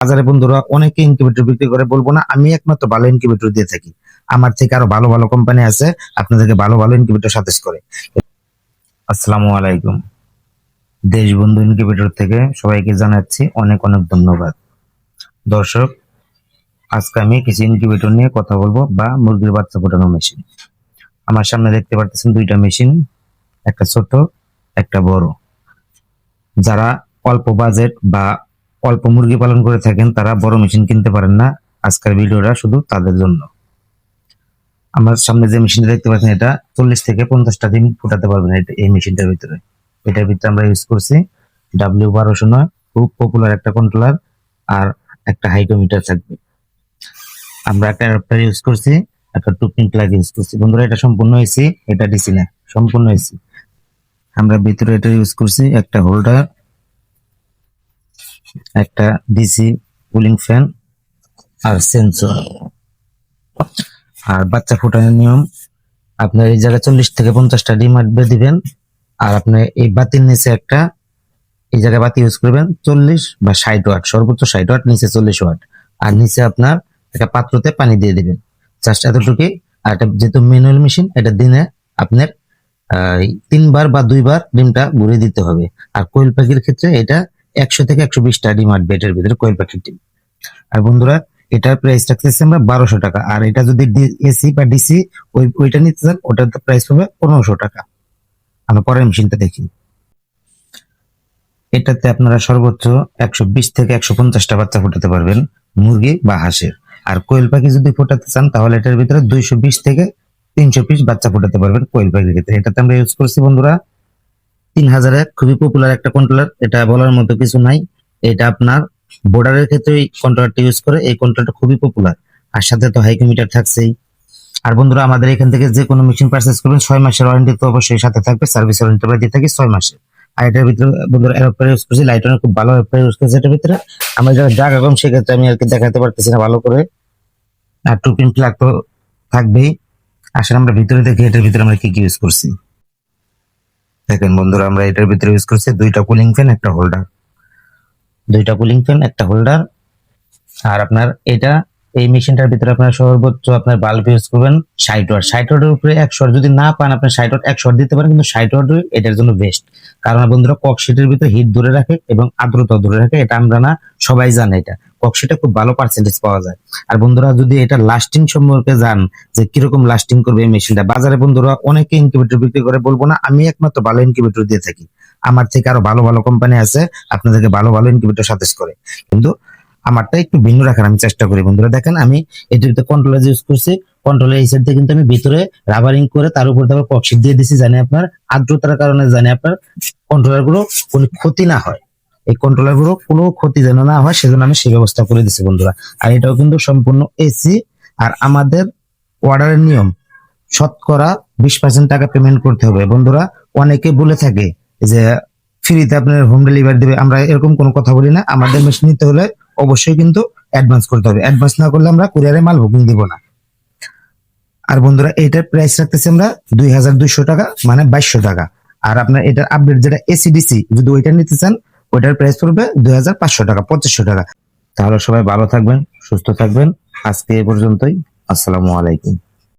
বাজারে বন্ধুরা অনেকে ইনকিউবেটর বিক্রি করে, বলব না, আমি একমাত্র ভালো ইনকিউবেটর দিয়ে থাকি। আমার থেকে আরও ভালো ভালো কোম্পানি আছে, আপনাদেরকে ভালো ভালো ইনকিউবেটর সাজেস করে। আসসালামু আলাইকুম। দেশবন্ধু ইনকিউবেটর থেকে সবাইকে জানাচ্ছি অনেক অনেক ধন্যবাদ। দর্শক, আজকে আমি কিছু ইনকিউবেটর নিয়ে কথা বলব বা মুরগির বাচ্চা ফোটানো মেশিন আমার সামনে দেখতে পারতেছেন দুইটা মেশিন একটা ছোট, একটা বড়। যারা অল্প বাজেট বা অল্প মুরগি পালন করে থাকেন, তারা বড় মেশিন কিনতে পারেন না। আজকের ভিডিওটা শুধু তাদের জন্য। আমার সামনে যে মেশিনটা দেখতে পাচ্ছেন, এটা চল্লিশ থেকে পঞ্চাশটা দিন ফুটাতে পারবেন এই মেশিনটার ভিতরে। এটার ভিতরে আমরা ইউজ করছি ডাব্লিউ বারোশো নয়, খুব পপুলার একটা কন্ট্রোলার আর একটা হাইড্রোমিটার থাকবে। আমরা একটা অ্যাডাপ্টার ইউজ করছি, একটা টু পিন প্লাগ ইউজ করছি। বন্ধুরা, এটা সম্পূর্ণ এসি এটা ডিসি না, সম্পূর্ণ এসি আমরা ভিতরে এটা ইউজ করছি একটা হোল্ডার একটা ডিসি কুলিং ফ্যান আর সেন্সর। আর বাচ্চা ফুটানোর নিয়ম, আপনার এই জায়গায় চল্লিশ থেকে পঞ্চাশটা ডিম আটবে দিবেন, আর আপনি এই বাতির নিচে একটা এই জায়গায় বাতি ইউজ করবেন চল্লিশ বা ষাট ওয়াট, সর্বোচ্চ ষাট ওয়াট, নিচে চল্লিশ ওয়াট। আর নিচে আপনার একটা পাত্রতে পানি দিয়ে দিবেন। জাস্ট এতটুকুই। আর এটা যেহেতু ম্যানুয়াল মেশিন এটা দিনে আপনার তিনবার বা দুইবার ডিমটা ঘুরে দিতে হবে। আর কোয়েল পাখির ক্ষেত্রে এটা একশো থেকে একশো বিশটা ডিম আটবে এটার ভিতরে কোয়েল পাখির ডিম আর বন্ধুরা, এটার প্রাইস রাখতেছি আমরা বারোশো টাকা। আর এটা যদি এসি বা ডিসি ওই, ওইটা নিতে চান, ওটার প্রাইস হবে পনেরোশো টাকা। আমরা পরের মেশিনটা দেখি। এটাতে আপনারা সর্বোচ্চ একশো বিশ থেকে একশো পঞ্চাশটা বাচ্চা ফোটাতে পারবেন, মুরগি বা হাঁসের। আর কোয়েল পাখি যদি ফোটাতে চান, তাহলে এটার ভিতরে দুইশো বিশ থেকে তিনশো পিস বাচ্চা ফোটাতে পারবেন কোয়েল পাখির ক্ষেত্রে। এটাতে আমরা ইউজ করছি বন্ধুরা তিন হাজারের খুবই পপুলার একটা কন্ট্রোলার এটা বলার মতো কিছু নাই। এটা আপনার বোর্ডারের ক্ষেত্রে এই কন্ট্রোলারটা ইউজ করে, এই কন্ট্রোলারটা খুবই পপুলার আর সাথে তো হাইকোমিটার থাকছেই। আর বন্ধুরা, আমাদের এখান থেকে যে কোনো মেশিন পারচেস করবেন, ছয় মাসের ওয়ারেন্টি তো অবশ্যই সাথে থাকবে সার্ভিস ওয়ারেন্টি আমরা দিয়ে থাকি ছয় মাসের আর এটার ভিতরে বন্ধুরা এরোপ্লেন ইউজ করছি লাইটনের খুব ভালো এরোপ্লেন ইউজ করছি এটার ভিতরে। আমরা যারা জায়গা কম সেক্ষেত্রে আমি আর কি দেখাতে পারতেছি না ভালো করে। আর টু পিন প্লাগ তো থাকবেই। আসলে আমরা ভিতরে দেখি, এটার ভিতরে আমরা কি কি ইউজ করছি। দেখেন বন্ধুরা, আমরা এটার ভিতরে ইউজ করছি দুইটা কুলিং ফ্যান একটা হোল্ডার দুইটা কুলিং ফ্যান একটা হোল্ডার আর আপনার এটা, এই মেশিনটার ভিতরে আপনার সর্বোচ্চ আপনার বাল্ব ইউজ করবেন ষাট ওয়াট ষাট ওয়াটের উপরে একশো যদি না পান, আপনি ষাট ওয়াট একশো দিতে পারেন, কিন্তু ষাট ওয়াট এটার জন্য বেস্ট কারণ বন্ধুরা ককশিটের ভিতরে হিট ধরে রাখে এবং আর্দ্রতা ধরে রাখে, এটা আমরা না সবাই জানে এটা। ককশিটে খুব ভালো পার্সেন্টেজ পাওয়া যায়। আর বন্ধুরা, যদি এটা লাস্টিং সম্পর্কে জান যে কীরকম লাস্টিং করবে এই মেশিনটা বাজারে বন্ধুরা অনেকে ইনকিউবেটর বিক্রি করে, বলব না, আমি একমাত্র ভালো ইনকিউবেটর দিয়ে থাকি। আমার থেকে আরও ভালো ভালো কোম্পানি আছে, আপনাদেরকে ভালো ভালো ইনকিউবেটর সাজেস্ট করে। কিন্তু আমারটা একটু ভিন্ন রাখার আমি চেষ্টা করি। বন্ধুরা, দেখেন আমি এটিতে কন্ট্রোলার ইউজ করছি কন্ট্রোলার এই সাইড কিন্তু আমি ভিতরে রাবারিং করে তার উপর তারপর ককশিট দিয়ে দিছি, জানি আপনার আর্দ্রতার কারণে, জানি আপনার কন্ট্রোলারগুলো কোনো ক্ষতি না হয়। এই কন্ট্রোলারগুলো কোনো ক্ষতি যেন না হয়, সেজন্য আমি সেই ব্যবস্থা করে দিছি বন্ধুরা। আর এটাও কিন্তু সম্পূর্ণ এসি আর আমাদের অর্ডারের নিয়ম, শতকরা বিশ পার্সেন্ট টাকা পেমেন্ট করতে হবে। বন্ধুরা, অনেকে বলে থাকে যে ফ্রিতে আপনার হোম ডেলিভারি দেবে। আমরা এরকম কোনো কথা বলি না। আমাদের মেশিন নিতে হলে অবশ্যই কিন্তু অ্যাডভান্স করতে হবে। অ্যাডভান্স না করলে আমরা কুরিয়ারে মাল বুকিং দিব না। আর বন্ধুরা এটার প্রাইস রাখতেছি আমরা দুই হাজার দুইশো টাকা মানে বাইশশো টাকা। আর আপনার এটার আপডেট যেটা এসিডিসি যদি ওইটা নিতে চান ওইটার প্রাইস পড়বে দুই হাজার পাঁচশো টাকা, পঁচিশশো টাকা। তাহলে সবাই ভালো থাকবেন, সুস্থ থাকবেন। আজকে এ পর্যন্তই। আসসালামু আলাইকুম।